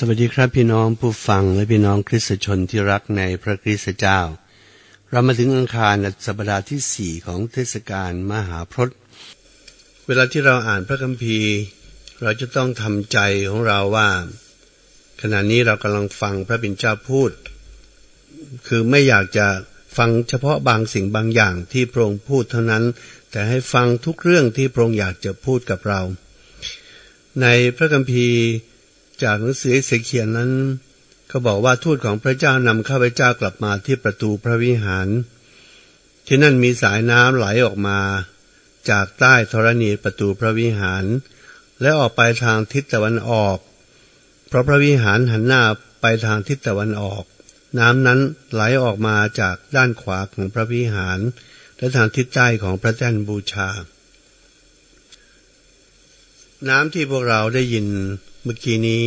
สวัสดีครับพี่น้องผู้ฟังและพี่น้องคริสตชนที่รักในพระคริสตเจ้า เรามาถึงอังคารสัปดาห์ที่สี่ของเทศกาลมหาพรตเวลาที่เราอ่านพระคัมภีร์ เราจะต้องทำใจของเราว่า ขณะนี้เรากำลังฟังพระบิณฑเจ้าพูด คือไม่อยากจะฟังเฉพาะบางสิ่งบางอย่างที่พระองค์พูดเท่านั้น แต่ให้ฟังทุกเรื่องที่พระองค์อยากจะพูดกับเรา ในพระคัมภีร์ จากหนังสือเสเขียนนั้น เขาบอกว่าทูตของพระเจ้านำข้าพเจ้ากลับมาที่ประตูพระวิหาร ที่นั่นมีสายน้ำไหลออกมา จากใต้ธรณีประตูพระวิหาร และออกไปทางทิศตะวันออก เพราะพระวิหารหันหน้าไปทางทิศตะวันออก น้ำนั้นไหลออกมาจากด้านขวาของพระวิหาร และทางทิศใต้ของพระแท่นบูชา น้ำที่พวกเราได้ยินเมื่อกี้นี้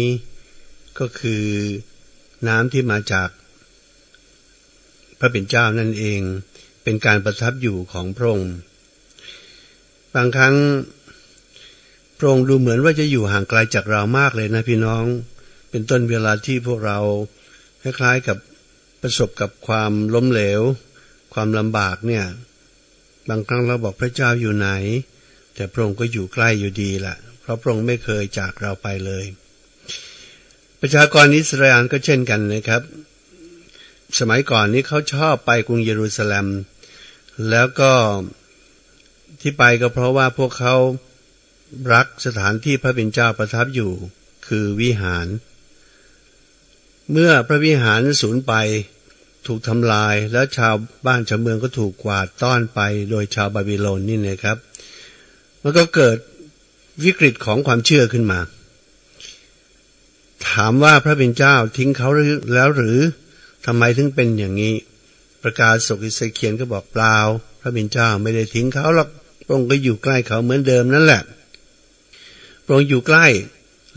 ก็คือน้ำที่มาจาก พระเป็นเจ้านั่นเอง เป็นการประทับอยู่ของพระองค์บางครั้งพระองค์ดูเหมือนว่าจะอยู่ห่างไกลจากเรามากเลยนะพี่น้อง เป็นต้นเวลาที่พวกเราคล้ายๆกับประสบกับความล้มเหลว ความลำบากเนี่ย บางครั้งเราบอกพระเจ้าอยู่ไหน แต่พระองค์ก็อยู่ใกล้อยู่ดีแหละ ราะพระองค์ไม่เคยจากเราไปเลย ประชากรอิสราเอลก็เช่นกันนะครับ สมัยก่อนนี้เขาชอบไปกรุงเยรูซาเล็ม แล้วก็ที่ไปก็เพราะว่าพวกเขารักสถานที่พระเป็นเจ้าประทับอยู่คือวิหาร เมื่อพระวิหารสูญไปถูกทำลายแล้วชาวบ้านชาวเมืองก็ถูกกวาดต้อนไปโดยชาวบาบิโลนนี่นะครับ มันก็เกิด วิกฤตของความเชื่อขึ้นมา ถามว่าพระเป็นเจ้าทิ้งเขาแล้วหรือทำไมถึงเป็นอย่างนี้ ประกาศสกิเซเคียนก็บอกเปล่า พระเป็นเจ้าไม่ได้ทิ้งเขาหรอกพระองค์ก็อยู่ใกล้เขาเหมือนเดิมนั่นแหละพระองค์อยู่ใกล้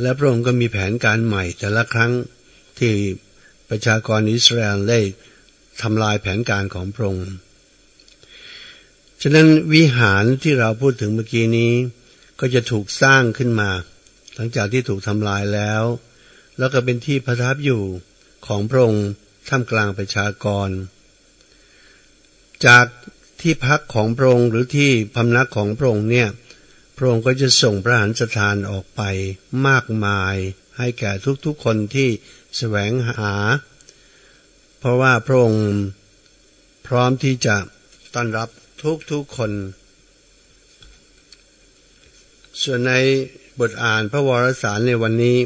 และพระองค์ก็มีแผนการใหม่ แต่ละครั้งที่ประชากรอิสราเอลได้ทำลายแผนการของพระองค์ฉะนั้นวิหารที่เราพูดถึงเมื่อกี้นี้ ก็จะถูกสร้างขึ้นมา หลังจากที่ถูกทำลายแล้ว แล้วก็เป็นที่ประทับอยู่ของพระองค์ท่ามกลางประชากร จากที่พักของพระองค์หรือที่พำนักของพระองค์เนี่ยพระองค์ก็จะส่งพระหันสถานออกไปมากมายให้แก่ทุกๆคนที่แสวงหา เพราะว่าพระองค์พร้อมที่จะต้อนรับทุกๆคน ส่วนในบทอ่านพระวรสารในวันนี้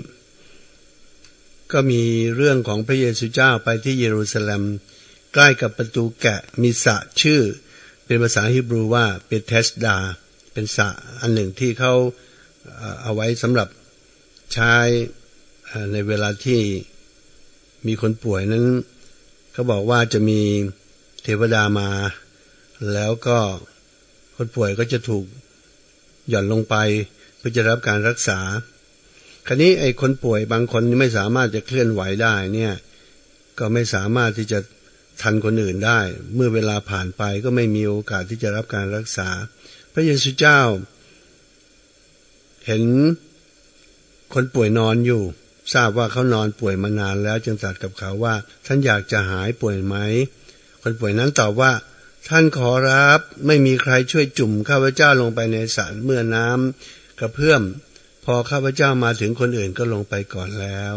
ก็มีเรื่องของพระเยซูเจ้าไปที่เยรูซาเล็ม ใกล้กับประตูแกะมีสระชื่อ เป็นภาษาฮิบรูว่าเปเทสดา เป็นสระอันหนึ่งที่เขาเอาไว้สำหรับใช้ในเวลาที่มีคนป่วยนั้นเขาบอกว่าจะมีเทวดามา แล้วก็คนป่วยก็จะถูก หย่อนลงไปเพื่อจะรับการรักษา คราวนี้ไอ้คนป่วยบางคนไม่สามารถจะเคลื่อนไหวได้เนี่ยก็ไม่สามารถที่จะทันคนอื่นได้ เมื่อเวลาผ่านไปก็ไม่มีโอกาสที่จะรับการรักษา พระเยซูเจ้า เห็นคนป่วยนอนอยู่ ทราบว่าเขานอนป่วยมานานแล้วจึงตรัสกับเขาว่า ท่านอยากจะหายป่วยไหม คนป่วยนั้นตอบว่า ท่านขอรับไม่มีใครช่วยจุ่มข้าพเจ้าลงไปในสรเมื่อน้ำกระเพื่อม พอข้าพเจ้ามาถึงคนอื่นก็ลงไปก่อนแล้ว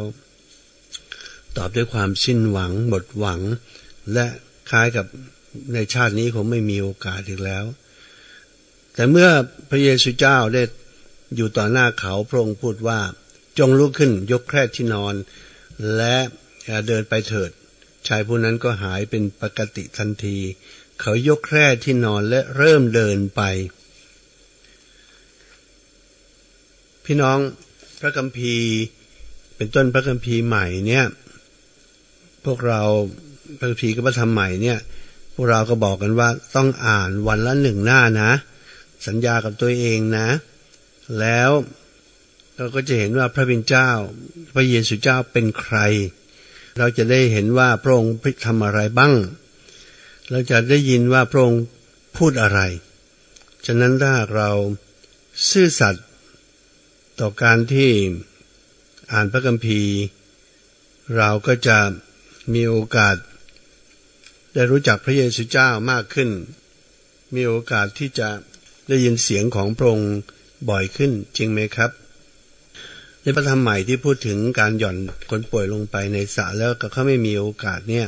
ตอบด้วยความสิ้นหวังหมดหวัง และคล้ายกับในชาตินี้คงไม่มีโอกาสอีกแล้ว แต่เมื่อพระเยซูเจ้าได้อยู่ต่อหน้าเขาพระองค์พูดว่าจงลุกขึ้นยกแคร่ที่นอน และเดินไปเถิด ชายผู้นั้นก็หายเป็นปกติทันที เขายกแคร่ที่นอนและเริ่มเดินไป พี่น้องพระคัมภีร์เป็นต้นพระคัมภีร์ใหม่เนี่ย พวกเราพระคัมภีร์ก็มาทำใหม่เนี่ย พวกเราก็บอกกันว่าต้องอ่านวันละหนึ่งหน้านะ สัญญากับตัวเองนะ แล้วเราก็จะเห็นว่าพระบิณเจ้า พระเยซูเจ้าเป็นใคร เราจะได้เห็นว่าพระองค์ทำอะไรบ้าง เราจะได้ยินว่าพระองค์พูดอะไร ฉะนั้นถ้าเราซื่อสัตย์ต่อการที่อ่านพระคัมภีร์ เราก็จะมีโอกาส ได้รู้จักพระเยซูเจ้ามากขึ้น มีโอกาสที่จะได้ยินเสียงของพระองค์บ่อยขึ้นจริงไหมครับในพระธรรมใหม่ที่พูดถึงการหย่อนคนป่วยลงไปในสระแล้วก็เขาไม่มีโอกาสเนี่ย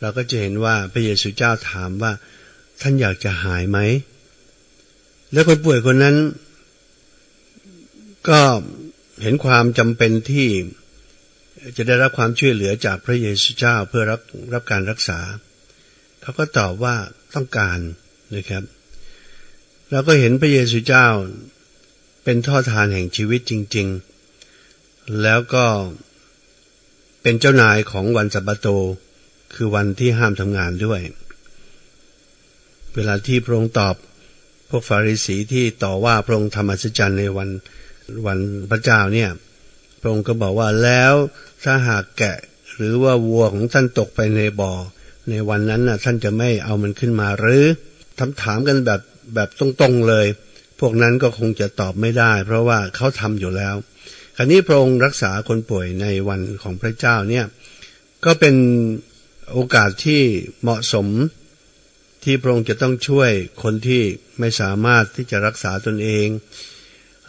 เราก็จะเห็นว่าพระเยซูเจ้าถามว่า ท่านอยากจะหายไหม แล้วคนป่วยคนนั้น ก็เห็นความจำเป็นที่จะได้รับความช่วยเหลือจากพระเยซูเจ้าเพื่อรับรับการรักษา เขาก็ตอบว่าต้องการนะครับ เราก็เห็นพระเยซูเจ้าเป็นท่อทานแห่งชีวิตจริง ๆ แล้วก็เป็นเจ้านายของวันสัปโต คือวันที่ห้ามทำงานด้วย เวลาที่พระองค์ตอบพวกฟาริสีที่ต่อว่าพระองค์ทำอัศจรรย์ในวันวันพระเจ้าเนี่ย พระองค์ก็บอกว่าแล้วถ้าหากแกะหรือว่าวัวของท่านตกไปในบ่อ ในวันนั้นน่ะท่านจะไม่เอามันขึ้นมาหรือทำถามกันแบบแบบตรงๆเลย พวกนั้นก็คงจะตอบไม่ได้ เพราะว่าเขาทำอยู่แล้ว คราวนี้พระองค์รักษาคนป่วยในวันของพระเจ้าเนี่ยก็เป็น โอกาสที่เหมาะสมที่พระองค์จะต้องช่วยคนที่ไม่สามารถที่จะรักษาตนเอง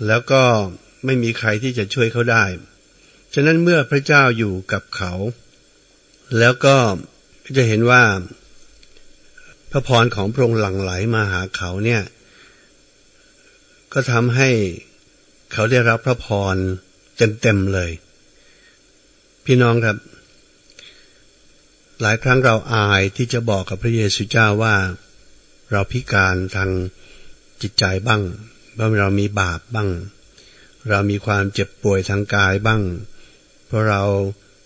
แล้วก็ไม่มีใครที่จะช่วยเขาได้ ฉะนั้นเมื่อพระเจ้าอยู่กับเขา แล้วก็จะเห็นว่า พระพรของพระองค์หลั่งไหลมาหาเขาเนี่ย ก็ทำให้เขาได้รับพระพรเต็มๆเลย พี่น้องครับ หลายครั้งเราอายที่จะบอกกับพระเยซูเจ้าว่า เราพิการทางจิตใจบ้างว่าเรามีบาปบ้าง เรามีความเจ็บป่วยทางกายบ้าง เพราะเรา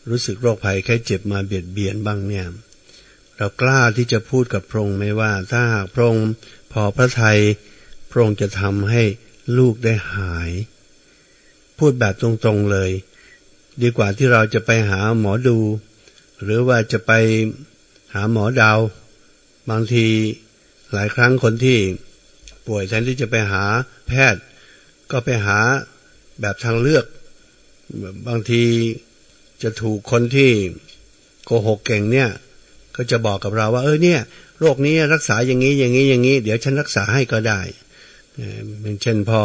รู้สึกโรคภัยแค่เจ็บมาเบียดเบียนบ้างเนี่ย เรากล้าที่จะพูดกับพระองค์ไหมว่าถ้าหากพระองค์พอพระทัยพระองค์จะทำให้ลูกได้หาย พูดแบบตรงๆเลย ดีกว่าที่เราจะไปหาหมอดู หรือว่าจะไปหาหมอดาว บางทีหลายครั้งคนที่ป่วยแทนที่จะไปหาแพทย์ ก็ไปหาแบบทางเลือก บางทีจะถูกคนที่โกหกเก่งเนี่ย ก็จะบอกกับเราว่า เออเนี่ย โรคนี้รักษาอย่างนี้อย่างนี้อย่างนี้ เดี๋ยวฉันรักษาให้ก็ได้เป็นเช่นพ่อ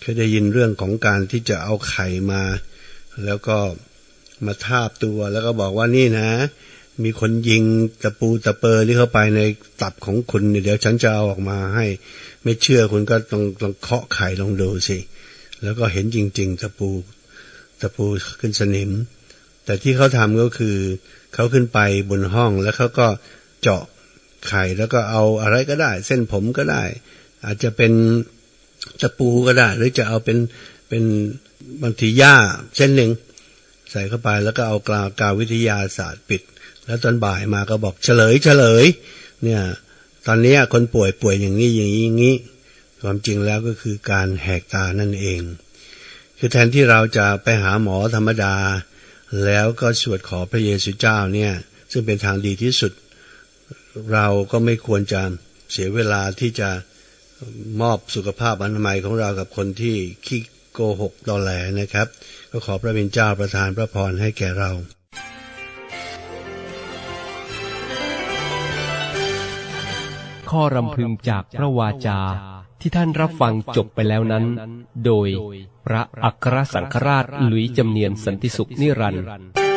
เคยได้ยินเรื่องของการที่จะเอาไข่มา แล้วก็ มาทาบตัวแล้วก็บอกว่านี่นะ มีคนยิงตะปูตะเปอที่เข้าไปในตับของคุณเดี๋ยวฉันจะเอาออกมาให้ ไม่เชื่อคุณก็ต้องลองเคาะไข่ลองดูสิ แล้วก็เห็นจริง ๆ ตะปูตะปูขึ้นสนิม แต่ที่เขาทำก็คือเขาขึ้นไปบนห้องแล้วเขาก็เจาะไข่แล้วก็เอาอะไรก็ได้ เส้นผมก็ได้ อาจจะเป็นตะปูก็ได้ หรือจะเอาเป็นเป็นบางทีหญ้าเส้นหนึ่ง ใส่เข้าไปแล้วก็เอากาวกาวิทยาศาสตร์ปิด แล้วตอนบ่ายมาก็บอกเฉลยเฉลย เนี่ยตอนนี้คนป่วยป่วยอย่างนี้อย่างนี้อย่างนี้ ความจริงแล้วก็คือการแหกตานั่นเอง คือแทนที่เราจะไปหาหมอธรรมดา แล้วก็สวดขอพระเยซูเจ้าเนี่ยซึ่งเป็นทางดีที่สุด เราก็ไม่ควรจะเสียเวลาที่จะมอบสุขภาพอนามัยของเรากับคนที่ขี้ โกหกตอแหลนะครับ ก็ขอพระบิณเจ้าประทานพระพรให้แก่เราข้อรำพึงจากพระวาจาที่ท่านรับฟังจบไปแล้วนั้น โดยพระอัครสังฆราชหลุยจำเนียนสันติสุขนิรันดร์